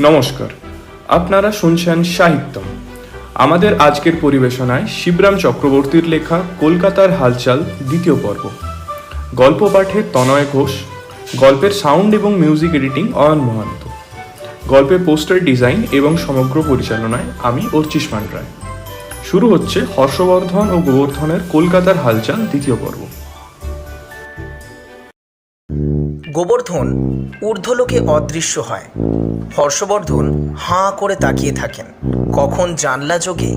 নমস্কার। আপনারা শুনছেন সাহিত্যম। আমাদের আজকের পরিবেশনায় শিবরাম চক্রবর্তীর লেখা কলকাতার হালচাল দ্বিতীয় পর্ব। গল্প পাঠে তনয় ঘোষ, গল্পের সাউন্ড এবং মিউজিক এডিটিং অয়ন মহান্ত। গল্পের পোস্টার ডিজাইন এবং সমগ্র পরিচালনায় আমি অর্চিস রায় শুরু হচ্ছে হর্ষবর্ধন ও গোবর্ধনের কলকাতার হালচাল দ্বিতীয় পর্ব। গোবর্ধন ঊর্ধ্বলোকে অদৃশ্য হয়। হর্ষবর্ধন হাঁ করে তাকিয়ে থাকেন কখন জানলা যোগে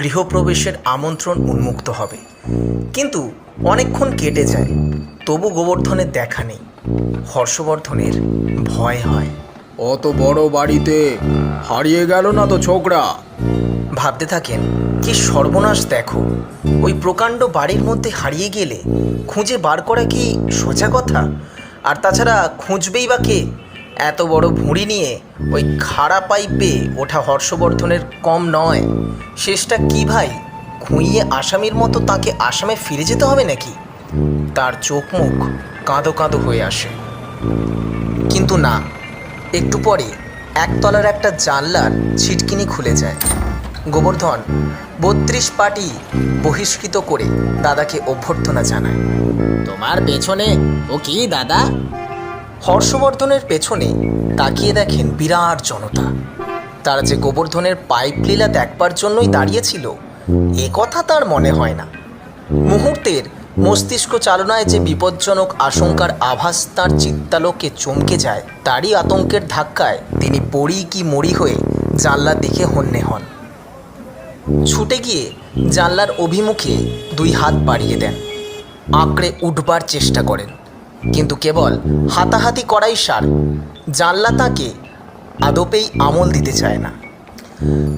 গৃহপ্রবেশের আমন্ত্রণ উন্মুক্ত হবে। কিন্তু অনেকক্ষণ কেটে যায় তবু গোবর্ধনের দেখা নেই। হর্ষবর্ধনের ভয় হয়। অত বড় বাড়িতে হারিয়ে গেল না তো ছোকরা? ভাবতে থাকেন কি সর্বনাশ দেখো। ওই প্রকাণ্ড বাড়ির মধ্যে হারিয়ে গেলে খুঁজে বার করা কি সোজা কথা? আর তাছাড়া খুঁজবেই বা কে? এত বড় ভুঁড়ি নিয়ে ওই খাড়া পাইপে ওঠা হর্ষবর্ধনের কম নয়। শেষটা কি ভাই? খুঁইয়ে আসামির মতো তাকে আসামে ফিরে যেতে হবে নাকি? তার চোখ মুখ কাঁদো কাঁদো হয়ে আসে। কিন্তু না, একটু পরে একতলার একটা জানলার ছিটকিনি খুলে যায়। গোবর্ধন বত্রিশ পাটি বহিষ্কৃত করে দাদাকে অভ্যর্থনা জানায়। তোমার পেছনে ও কি দাদা? হর্ষবর্ধনের পেছনে তাকিয়ে দেখেন বিরাট জনতা। তারা যে গোবর্ধনের পাইপ লীলা দেখবার জন্যই দাঁড়িয়েছিল এ কথা তার মনে হয় না। মুহূর্তের মস্তিষ্ক চালনায় যে বিপজ্জনক আশঙ্কার আভাস তার চিত্তালোকে চমকে যায় তারই আতঙ্কের ধাক্কায় তিনি পড়ি কি মরি হয়ে জানলার দিকে হন্যে হন। ছুটে গিয়ে জানলার অভিমুখে দুই হাত বাড়িয়ে দেন। আঁকড়ে উঠবার চেষ্টা করেন। কিন্তু কেবল হাতাহাতি করাই সার, জানলা তাকে আদপেই আমল দিতে চায় না।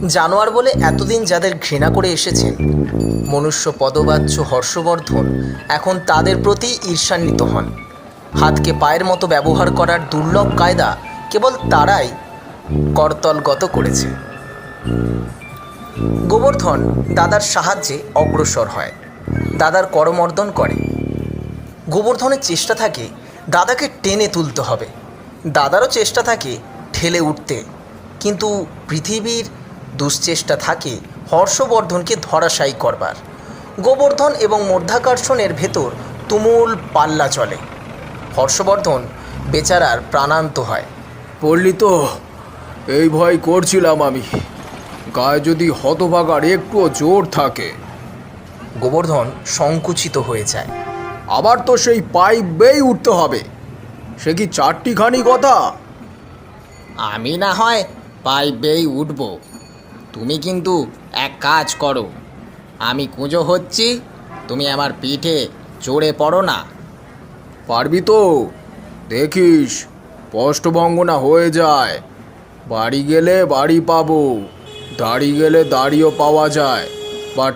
জানোয়ার বলে এতদিন যাদের ঘৃণা করে এসেছেন, মনুষ্য পদবাচ্য হর্ষবর্ধন এখন তাদের প্রতি ঈর্ষান্বিত হন। হাতকে পায়ের মতো ব্যবহার করার দুর্লভ কায়দা কেবল তারাই করতলগত করেছে। গোবর্ধন দাদার সাহায্যে অগ্রসর হয়। দাদার করমর্দন করে। গোবর্ধনের চেষ্টা থাকে দাদাকে টেনে তুলতে হবে। দাদারও চেষ্টা থাকে ঠেলে উঠতে। কিন্তু পৃথিবীর দুশ্চেষ্টা থাকে হর্ষবর্ধনকে ধরাশায়ী করবার। গোবর্ধন এবং মধ্যাকর্ষণের ভেতর তুমুল পাল্লা চলে। হর্ষবর্ধন বেচারার প্রাণান্ত হয়। পড়লি তো এই ভয় করছিলাম আমি। গায়ে যদি হতভাগার একটুও জোর থাকে। গোবর্ধন সংকুচিত হয়ে যায়। আবার তো সেই পাইপ বেই উঠতে হবে। সে কি চারটিখানি কথা? আমি না হয় পাইপেই উঠব। তুমি কিন্তু এক কাজ করো। আমি কুঁজো হচ্ছি তুমি আমার পিঠে চড়ে পড়ো না। পারবি তো? দেখিস স্পষ্টভঙ্গ না হয়ে যায়। বাড়ি গেলে বাড়ি পাবো। দাড়ি গেলে দাড়িও পাওয়া যায় বাট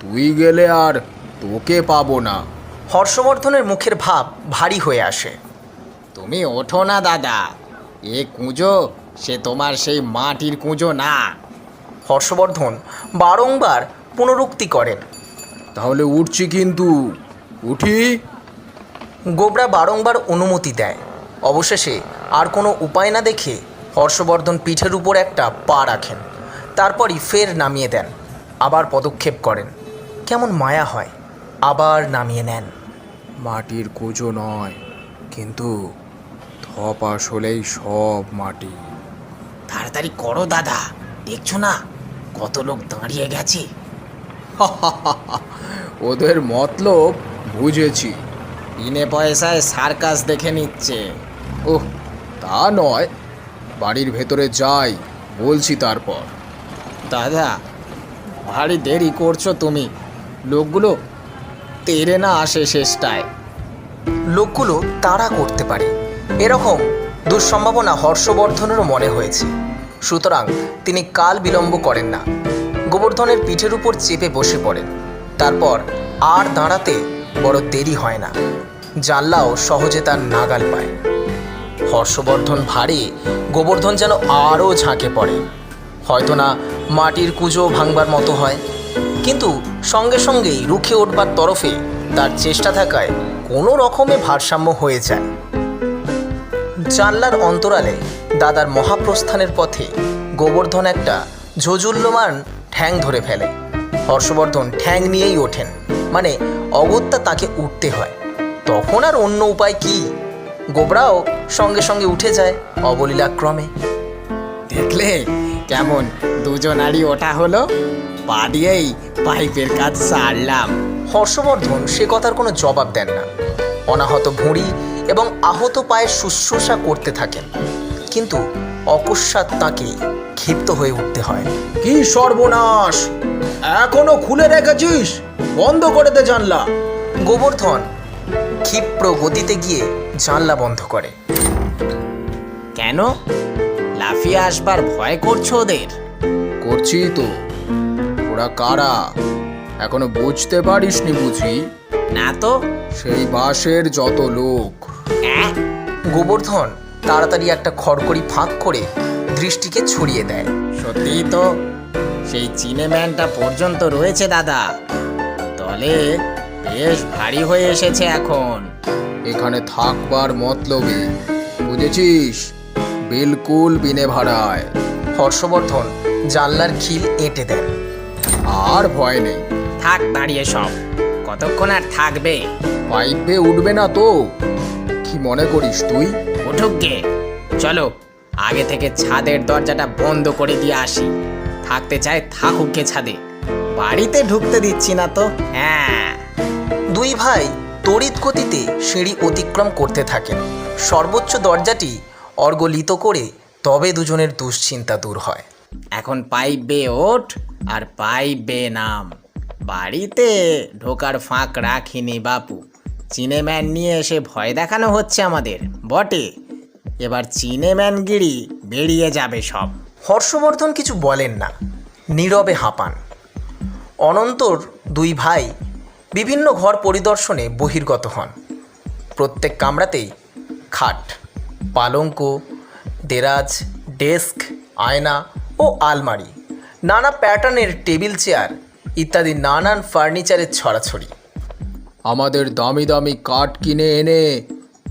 তুই গেলে আর তোকে পাবো না। হর্ষবর্ধনের মুখের ভাব ভারী হয়ে আসে। তুমি ওঠো না দাদা। এ কুঁজো সে তোমার সেই মাটির কুঁজো না। হর্ষবর্ধন বারংবার পুনরুক্তি করেন। তাহলে উঠছি কিন্তু। উঠি। গোবরা বারংবার অনুমতি দেয়। অবশেষে আর কোনো উপায় না দেখে হর্ষবর্ধন পিঠের উপর একটা পা রাখেন। তারপরই ফের নামিয়ে দেন। আবার পদক্ষেপ করেন। কেমন মায়া হয় আবার নামিয়ে নেন। মাটির কুঁজো নয় কিন্তু ধপ আসলেই সব মাটি। তাড়াতাড়ি করো দাদা দেখছ না কত লোক দাঁড়িয়ে গেছে? ওদের মতলব বুঝেছি। বিনে পয়সায় সার্কাস দেখে নিচ্ছে। ওহ তা নয় বাড়ির ভেতরে যাই বলছি তারপর। দাদা, ভারী দেরি করছ তুমি। লোকগুলো তেরে না আসে শেষটায়। লোকগুলো তাড়া করতে পারে। এরকম দুঃসম্ভাবনা হর্ষবর্ধনেরও মনে হয়েছে। সুতরাং তিনি কাল বিলম্ব করেন না। গোবর্ধনের পিঠের উপর চেপে বসে পড়েন। তারপর আর দাঁড়াতে বড় দেরি হয় না। জানলাও সহজে তার নাগাল পায়। হর্ষবর্ধন ভারী, গোবর্ধন যেন আরও ঝাঁকে পড়ে। হয়তো না মাটির কুজো ভাঙবার মতো হয়। কিন্তু সঙ্গে সঙ্গেই রুখে উঠবার তরফে তার চেষ্টা থাকায় কোনো রকমে ভারসাম্য হয়ে যায়। জানলার অন্তরালে দাদার মহাপ্রস্থানের পথে গোবর্ধন একটা ঝোজুল্যমান ঠ্যাং ধরে ফেলে। হর্ষবর্ধন ঠ্যাং নিয়েই ওঠেন। মানে অগত্যা তাকে উঠতে হয়। তখন আর অন্য উপায় কি? গোবরাও সঙ্গে সঙ্গে উঠে যায় অবলীলাক্রমে। দেখলে কেমন? দুজন দুজনারই ওটা হলো পা দিয়েই পাইপের কাজ সারলাম। হর্ষবর্ধন সে কথার কোনো জবাব দেন না। অনাহত ভুঁড়ি এবং আহত পায়ের শুশ্রূষা করতে থাকেন। কিন্তু অকস্মাৎ তাকে ক্ষিপ্ত হয়ে উঠতে হয়। কি সর্বনাশ! এখনও খুলে রেখেছিস? বন্ধ করে দে জানলা। গোবর্ধন ক্ষিপ্র গতিতে গিয়ে জানলা বন্ধ করে। কেন? লাফিয়ে আসবার ভয় করছ ওদের? করছি তো। ওরা কারা? এখনও বুঝতে পারিসনি বুঝি? না তো। সেই বাসের যত লোক। অ্যাঁ? গোবর্ধন তাড়াতাড়ি একটা খড়কড়ি ফাঁক করে দৃষ্টিকে ছড়িয়ে দেয়। সত্যিই তো। সেই চিনেম্যানটা পর্যন্ত রয়েছে দাদা। দলে বেশ ভারী হয়ে এসেছে এখন। এখানে থাকবার মতলবে। বুঝেছিস? বিলকুল বিনে ভাড়ায়। হর্ষবর্ধন জানলার খিল এঁটে দেন। আর ভয় নেই। থাক দাঁড়িয়ে সব। কতক্ষণ আর থাকবে? পাইপে উঠবে না তো। কি মনে করিস তুই? উঠুক গে। চলো আগে থেকে ছাদের দরজাটা বন্ধ করে দিয়ে আসি। থাকতে চায় থাকুক গে ছাদে। বাড়িতে ঢুকতে দিচ্ছি না তো। হ্যাঁ। দুই ভাই তড়িৎ গতিতে সিঁড়ি অতিক্রম করতে থাকেন। সর্বোচ্চ দরজাটি অর্গলিত করে তবে দুজনের দুশ্চিন্তা দূর হয়। এখন পাইপ বে ওঠ আর পাইপ বে নাম। বাড়িতে ঢোকার ফাঁক রাখিনি বাপু। চিনেম্যান নিয়ে এসে ভয় দেখানো হচ্ছে আমাদের। বটে। এবার চিনেম্যানগিরি বেরিয়ে যাবে সব। হর্ষবর্ধন কিছু বলেন না। নীরবে হাঁপান। অনন্তর দুই ভাই বিভিন্ন ঘর পরিদর্শনে বহির্গত হন। প্রত্যেক কামরাতেই খাট পালঙ্ক দেরাজ ডেস্ক আয়না ও আলমারি নানা প্যাটার্নের টেবিল চেয়ার ইত্যাদি নানান ফার্নিচারের ছড়াছড়ি। আমাদের দামি দামি কাঠ কিনে এনে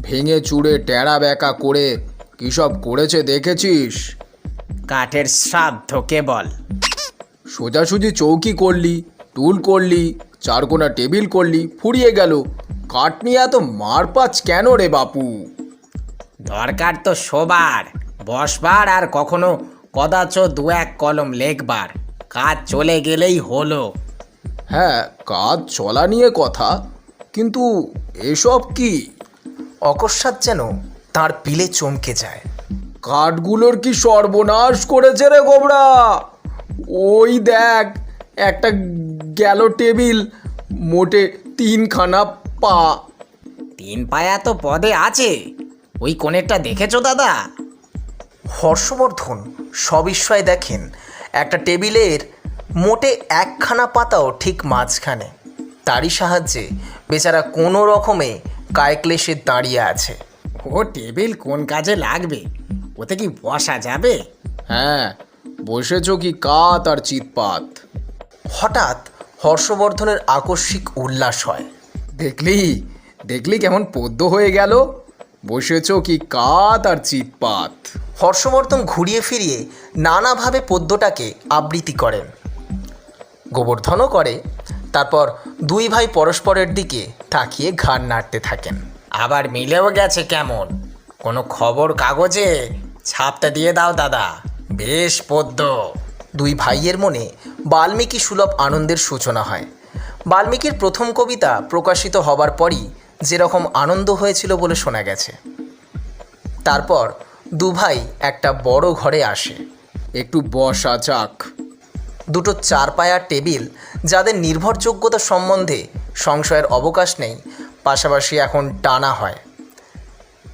ভেঙে চুড়ে টেরা ব্যাকা করে কী সব করেছে দেখেছিস? কাঠের শ্রাদ্ধ কেবল সোজাসুজি চৌকি করলি টুল করলি চারকোনা টেবিল করলি ফুরিয়ে গেল। কাঠ নিয়ে এত মারপাচ কেন রে বাপু? দরকার তো শোবার। বসবার আর কখনো কদাচ দু এক কলম লেখবার। কাজ চলে গেলেই হলো। হ্যাঁ কাজ চলা নিয়ে কথা কিন্তু এসব কি? অকস্মাৎ যেন তার পিলে চমকে যায়। কাঠগুলোর কি সর্বনাশ করেছে রে গোবরা? ওই দেখ একটা গেল টেবিল মোটে তিনখানা পা। তিন পায়া তো পদে আছে। ওই কোণেরটা দেখেছ দাদা? হর্ষবর্ধন সবিস্ময়ে দেখেন একটা টেবিলের মোটে একখানা পাতাও ঠিক মাঝখানে। তারই সাহায্যে বেচারা কোনো রকমে কায়ক্লেশে দাঁড়িয়ে আছে। ও টেবিল কোন কাজে লাগবে? ওতে কি বসা যাবে? হ্যাঁ বসেছ কি কাত আর চিৎপাত? হঠাৎ হর্ষবর্ধনের আকস্মিক উল্লাস হয়। দেখলি দেখলি কেমন পদ্য হয়ে গেল? বসেছ কি কাত আর চিৎপাত? হর্ষবর্ধন ঘুরিয়ে ফিরিয়ে নানাভাবে পদ্যটাকে আবৃত্তি করেন। গোবর্ধনও করে তারপর দুই ভাই পরস্পরের দিকে তাকিয়ে ঘাড় নাড়তে থাকেন। আবার মিলেও গেছে কেমন? কোনো খবর কাগজে? ছাপতে দিয়ে দাও দাদা বেশ পদ্য দুই ভাইয়ের মনে বাল্মীকি সুলভ আনন্দের সূচনা হয়। বাল্মীকির প্রথম কবিতা প্রকাশিত হবার পরই যেরকম আনন্দ হয়েছিল বলে শোনা গেছে। তারপর দুভাই একটা বড় ঘরে আসে। একটু বসা যাক। দুটো চারপায়ার টেবিল যাদের নির্ভরযোগ্যতা সম্বন্ধে সংশয়ের অবকাশ নেই পাশাপাশি এখন টানা হয়।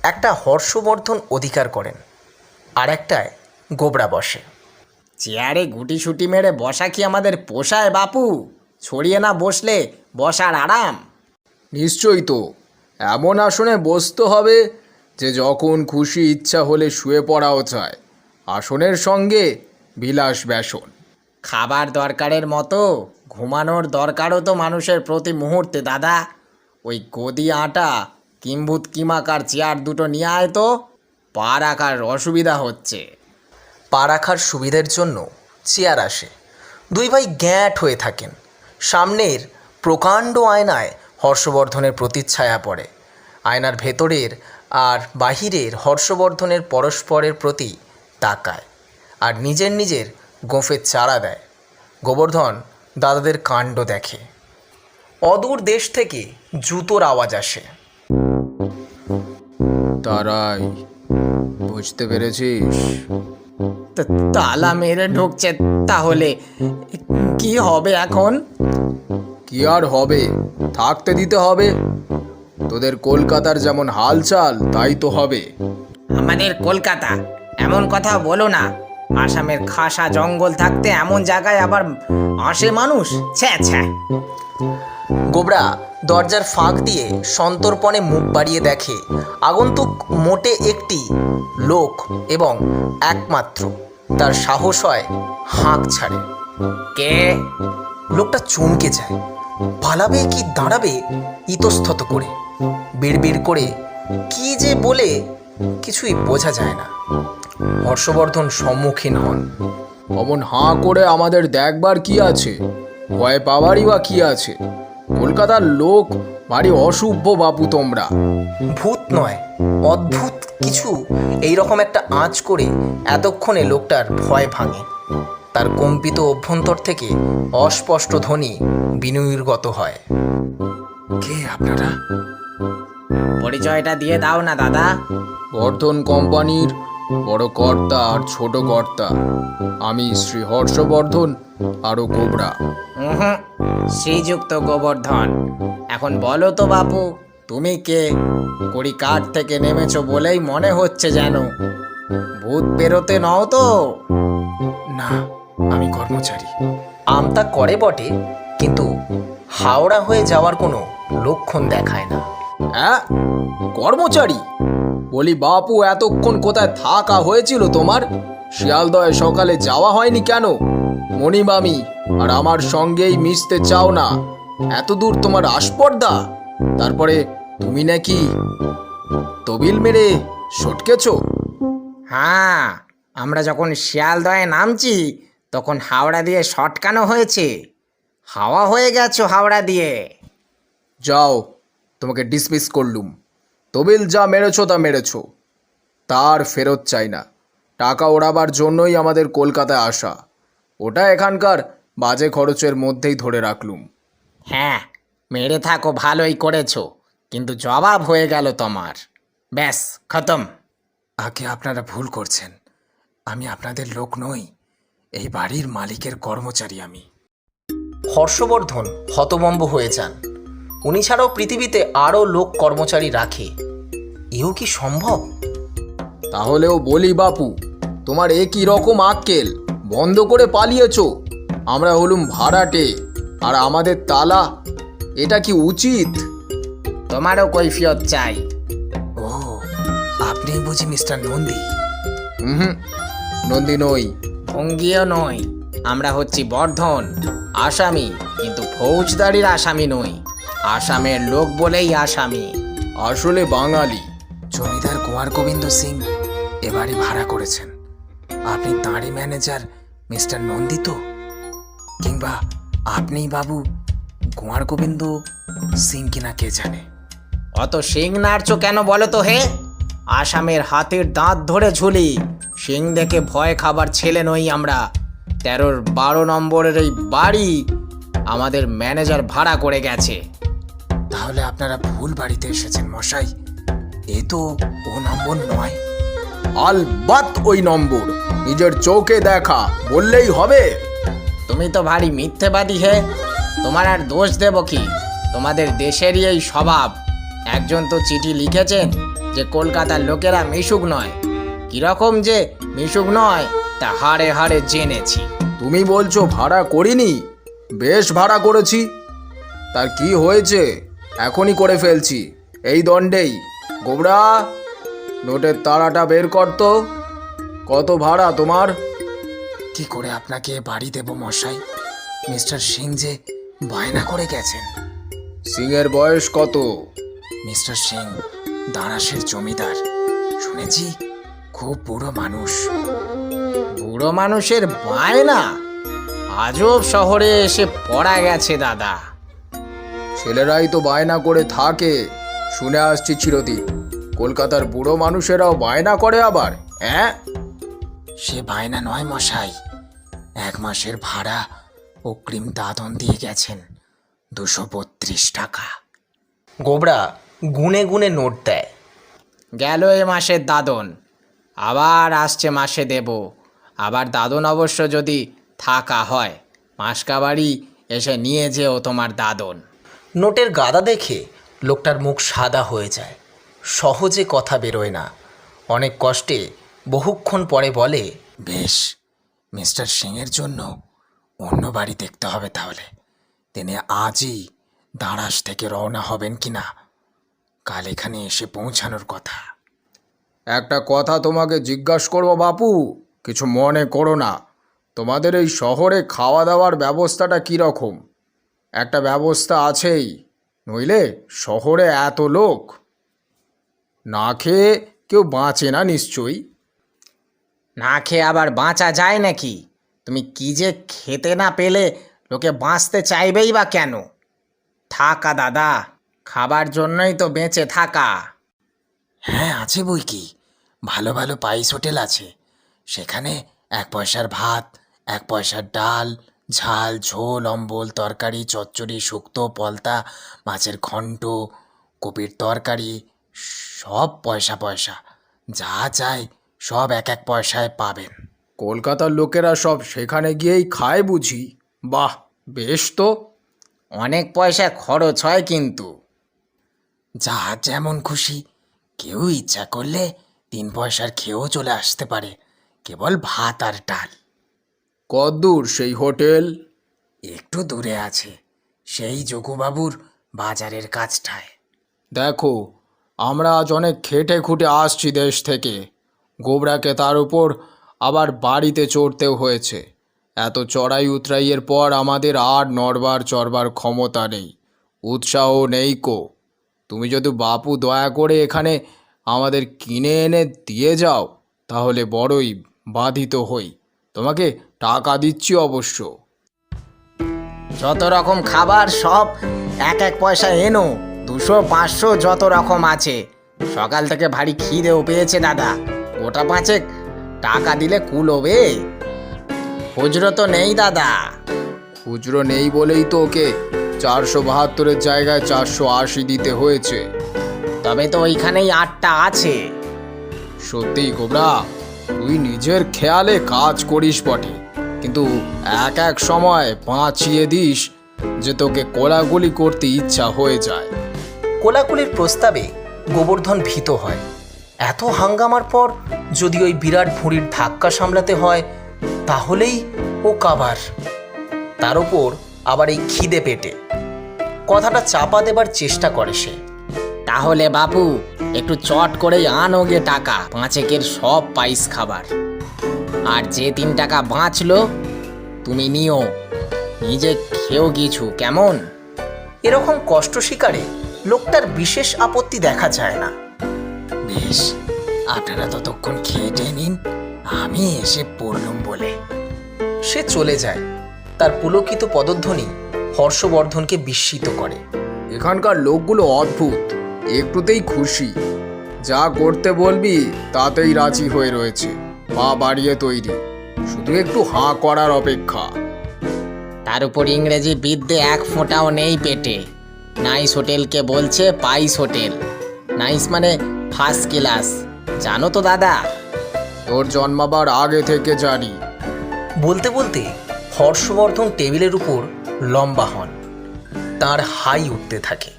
একটা হর্ষবর্ধন অধিকার করেন আর একটায় গোবরা বসে। চেয়ারে গুটি সুটি মেরে বসা কি আমাদের পোষায় বাপু? ছড়িয়ে না বসলে বসার আরাম? নিশ্চয়ই তো। এমন আসনে বসতে হবে যে যখন খুশি ইচ্ছা হলে শুয়ে পড়াও চায়। আসনের সঙ্গে বিলাস ব্যাসন। খাবার দরকারের মতো ঘুমানোর দরকারও তো মানুষের প্রতি মুহূর্তে দাদা। ওই গদি আটা কিম্ভূত কিমাকার চেয়ার দুটো নিয়ে আয় তো পা রাখার অসুবিধা হচ্ছে। পা রাখার সুবিধের জন্য চেয়ার আসে। দুই ভাই গ্যাঁট হয়ে থাকেন। সামনের প্রকাণ্ড আয়নায় হর্ষবর্ধনের প্রতিচ্ছায়া পড়ে। আয়নার ভেতরের আর বাহিরের হর্ষবর্ধনের পরস্পরের প্রতি তাকায় আর নিজের নিজের গোঁফের চারা দেয়। গোবর্ধন দাদাদের কাণ্ড দেখে। অদূর দেশ থেকে জুতোর আওয়াজ আসে। তারাই বুঝতে পেরেছিস? তালা মেরে ঢুকছে তাহলে কি হবে এখন? কি আর হবে? থাকতে দিতে হবে। তোদের কলকাতার যেমন হালচাল তাই তো হবে। আমাদের কলকাতা এমন কথা বলো না। আসামের খাসা জঙ্গল থাকতে এমন জায়গায় আবার আসে মানুষ? ছ্যা ছ্যা। গোবরা দরজার ফাঁক দিয়ে সন্তর্পণে মুখ বাড়িয়ে দেখে। আগন্তুক মোটে একটি লোক এবং একমাত্র তার সাহস হয় হাঁক ছাড়ে। কে? লোকটা চমকে যায়। পালাবে কি দাঁড়াবে ইতস্তত করে বিড়বিড় করে কি যে বলে কিছুই বোঝা যায় না। হর্ষবর্ধন সম্মুখীন হন। অমন হাঁ করে আমাদের দেখবার কি আছে? ভয় পাওয়ারই বা কি আছে? কলকাতার লোক ভারী অসভ্য বাপু তোমরা। ভূত নয় অদ্ভুত কিছু। এইরকম একটা আঁচ করে এতক্ষণে লোকটার ভয় ভাঙে। তার কম্পিত অভ্যন্তর থেকে অস্পষ্ট ধ্বনি বিনির্গত হয়। কে আপনারা? পরিচয়টা দিয়ে দাও না দাদা। বর্ধন কোম্পানির বড় কর্তা আর ছোট কর্তা। আমি শ্রী হর্ষবর্ধন আরও কোবরা। শ্রীযুক্ত গোবর্ধন। এখন বলো তো বাপু তুমি কে? কুড়ি কাঠ থেকে নেমেছো বলেই মনে হচ্ছে যেন। ভূত বেরোতে নও তো? না আমি কর্মচারী। আমতা করে বটে কিন্তু হাওড়া হয়ে যাওয়ার কোনো লক্ষণ দেখায় না। হ্যাঁ? কর্মচারী? বলি বাপু এতক্ষণ কোথায় থাকা হয়েছিল তোমার? শিয়ালদয় সকালে যাওয়া হয়নি কেন? মণিমামি আর আমার সঙ্গেই মিশতে চাও না। এত দূর তোমার আস্পর্দা? তারপরে তুমি নাকি তবিল মেরে সটকেছ? হ্যাঁ আমরা যখন শিয়ালদয়ে নামছি তখন হাওড়া দিয়ে শটকানো হয়েছে। হাওয়া হয়ে গেছো হাওড়া দিয়ে। যাও তোমাকে ডিসমিস করলুম। তবিল যা মেরেছো তা মেরেছো। তার ফেরত চাই না। টাকা ওড়াবার জন্যই আমাদের কলকাতায় আসা। ওটা এখানকার বাজে খরচের মধ্যেই ধরে রাখলুম। হ্যাঁ মেরে থাকো ভালোই করেছ। কিন্তু জবাব হয়ে গেল তোমার। ব্যাস খতম। আগে আপনারা ভুল করছেন। আমি আপনাদের লোক নই। এই বাড়ির মালিকের কর্মচারী আমি। হর্ষবর্ধন হতবম্ব হয়ে যান। উনি ছাড়াও পৃথিবীতে আরও লোক কর্মচারী রাখে। এও কি সম্ভব? তাহলেও বলি বাপু তোমার একই রকম আক্কেল বন্ধ করে পালিয়েছ। আমরা হলুম ভাড়াটে আর আমাদের তালা এটা কি উচিত? তোমারও কৈফিয়ত চাই। ও আপনি বুঝি মিস্টার নন্দী? হুম নন্দী নই। ভঙ্গিও নই আমরা হচ্ছি বর্ধন আসামি কিন্তু ফৌজদারির আসামি নই। আসামের লোক বলেই আসামি। আসলে বাঙালি। জমিদার কুমার গোবিন্দ সিং এবারে ভাড়া করেছেন। আপনি তাঁরই ম্যানেজার মিস্টার নন্দিত? কিংবা আপনিই বাবু কুমার গোবিন্দ সিং কিনা কে জানে? অত সিং নাড়ছো কেন বলো তো হে? আসামের হাতের দাঁত ধরে ঝুলি। শিং দেখে ভয় খাবার ছেলে নই আমরা। তেরোর বারো নম্বরের এই বাড়ি আমাদের ম্যানেজার ভাড়া করে গেছে। তাহলে আপনারা ভুল বাড়িতে এসেছেন মশাই। এ তো ও নম্বর নয়। আলবাত ওই নম্বর। নিজের চোখে দেখা। বললেই হবে। তুমি তো ভারী মিথ্যেবাদী হে। তোমার আর দোষ দেব কি? তোমাদের দেশেরই এই স্বভাব। একজন তো চিঠি লিখেছেন যে, কলকাতার লোকেরা মিশুক নয়। কীরকম যে মিশুক নয় তা হাড়ে হাড়ে জেনেছি। তুমি বলছো ভাড়া করিনি? বেশ ভাড়া করেছি। তার কি হয়েছে? এখনই করে ফেলছি। এই দণ্ডেই। গোবরা নোটের তারাটা বের করতো কত ভাড়া তোমার? কি করে আপনাকে বাড়ি দেব মশাই? মিস্টার সিং যে বায়না করে গেছেন। সিংয়ের বয়স কত? মিস্টার সিং দারাসের জমিদার। শুনেছি খুব বুড়ো মানুষ। বুড়ো মানুষের বায়না? আজব শহরে এসে পড়া গেছে দাদা। ছেলেরাই তো বায়না করে থাকে শুনে আসছি চিরদিন। কলকাতার বুড়ো মানুষেরাও বায়না করে আবার হ্যাঁ? সে বায়না নয় মশাই এক মাসের ভাড়া অগ্রিম দাদন দিয়ে গেছেন দুশো বত্রিশ টাকা। গোবরা গুনে গুনে নোট দেয়। গেল এ মাসের দাদন। আবার আসছে মাসে দেব। আবার দাদন অবশ্য যদি থাকা হয় মাসকাবাড়ি এসে নিয়ে যেও তোমার দাদন। নোটের গাদা দেখে লোকটার মুখ সাদা হয়ে যায়। সহজে কথা বেরোয় না। অনেক কষ্টে বহুক্ষণ পরে বলে বেশ মিস্টার সিংয়ের জন্য অন্য বাড়ি দেখতে হবে তাহলে। তিনি আজই দাঁড়াস থেকে রওনা হবেন কি না কাল এখানে এসে পৌঁছানোর কথা। একটা কথা তোমাকে জিজ্ঞাসা করব বাপু কিছু মনে করো না। তোমাদের এই শহরে খাওয়া দাওয়ার ব্যবস্থাটা কীরকম? একটা ব্যবস্থা আছেই নইলে শহরে এত লোক? না খেয়ে কেউ বাঁচে না নিশ্চয়ই? না খেয়ে আবার বাঁচা যায় নাকি? তুমি কি যে খেতে না পেলে লোকে বাঁচতে চাইবেই বা কেন? থাকা দাদা খাবার জন্যই তো বেঁচে থাকা। হ্যাঁ আছে বই কি? ভালো ভালো পাইস হোটেল আছে। সেখানে এক পয়সার ভাত এক পয়সার ডাল ঝাল ঝোল অম্বল তরকারি চচ্চড়ি শুক্তো পলতা মাছের ঘন্ট কপির তরকারি সব পয়সা পয়সা। যা চাই সব এক এক পয়সায় পাবেন। কলকাতার লোকেরা সব সেখানে গিয়েই খায় বুঝি। বাহ বেশ তো। অনেক পয়সা খরচ হয় কিন্তু। যা যেমন খুশি কেউ ইচ্ছা করলে তিন পয়সার খেয়েও চলে আসতে পারে। কেবল ভাত আর ডাল। কদ্দূর সেই হোটেল? একটু দূরে আছে সেই যোগুবাবুর বাজারের কাছটায়। দেখো আমরা আজ অনেক খেটে খুঁটে আসছি দেশ থেকে। গোবরাকে তার উপর আবার বাড়িতে চড়তেও হয়েছে। এত চড়াই উতরাইয়ের পর আমাদের আর নড়বার চড়বার ক্ষমতা নেই। উৎসাহ নেই কো। তুমি যদি বাপু দয়া করে এখানে আমাদের কিনে এনে দিয়ে যাও তাহলে বড়ই বাধিত হই। তোমাকে টাকা দিচ্ছি অবশ্য। যত রকম খাবার সব এক এক পয়সা এনো দুশো পাঁচশো যত রকম আছে। সকাল থেকে ভারী খিদেও পেয়েছে দাদা। গোটা পাঁচেক টাকা দিলে কুলোবে। খুচরো তো নেই দাদা। খুচরো নেই বলেই তো ওকে চারশো বাহাত্তরের জায়গায় চারশো আশি দিতে হয়েছে। তবে তো ওইখানেই আটটা আছে। সত্যি কোবরা তুই নিজের খেয়ালে কাজ করিস বটে। কিন্তু এক এক সময় বাঁচিয়ে দিস যে তোকে কোলাগুলি করতে ইচ্ছা হয়ে যায়। কোলাকুলির প্রস্তাবে গোবর্ধন ভীত হয়। এত হাঙ্গামার পর যদি ওই বিরাট ভুঁড়ির ধাক্কা সামলাতে হয় তাহলেই ও কাবার। তার ওপর আবার এই খিদে পেটে। কথাটা চাপা দেবার চেষ্টা করে সে। তাহলে বাপু একটু চট করেই আনো গে টাকা পাঁচেকের সব পাইস খাবার। আর যে তিন টাকা বাঁচলো তুমি নিও। নিজে খেয়েও কিছু কেমন? এরকম কষ্ট শিকারে লোকটার বিশেষ আপত্তি দেখা যায় না। বেশ আপনারা ততক্ষণ খেয়ে নিন আমি এসে পড়লুম বলে। সে চলে যায়। তার পুলকিত পদধ্বনি হর্ষবর্ধনকে বিস্মিত করে। এখানকার লোকগুলো অদ্ভুত। একটুতেই খুশি। যা করতে বলবি তাতেই রাজি হয়ে রয়েছে। পা বাড়িয়ে তৈরি। শুধু একটু হাঁ করার অপেক্ষা। তার উপর ইংরেজি বিদ্যে এক ফোঁটাও নেই পেটে। নাইস হোটেলকে বলছে পাইস হোটেল। নাইস মানে ফার্স্ট ক্লাস। জানো তো দাদা? তোর জন্মাবার আগে থেকে জানি। বলতে বলতে হর্ষবর্ধন টেবিলের উপর লম্বা হন। তার হাই উঠতে থাকে।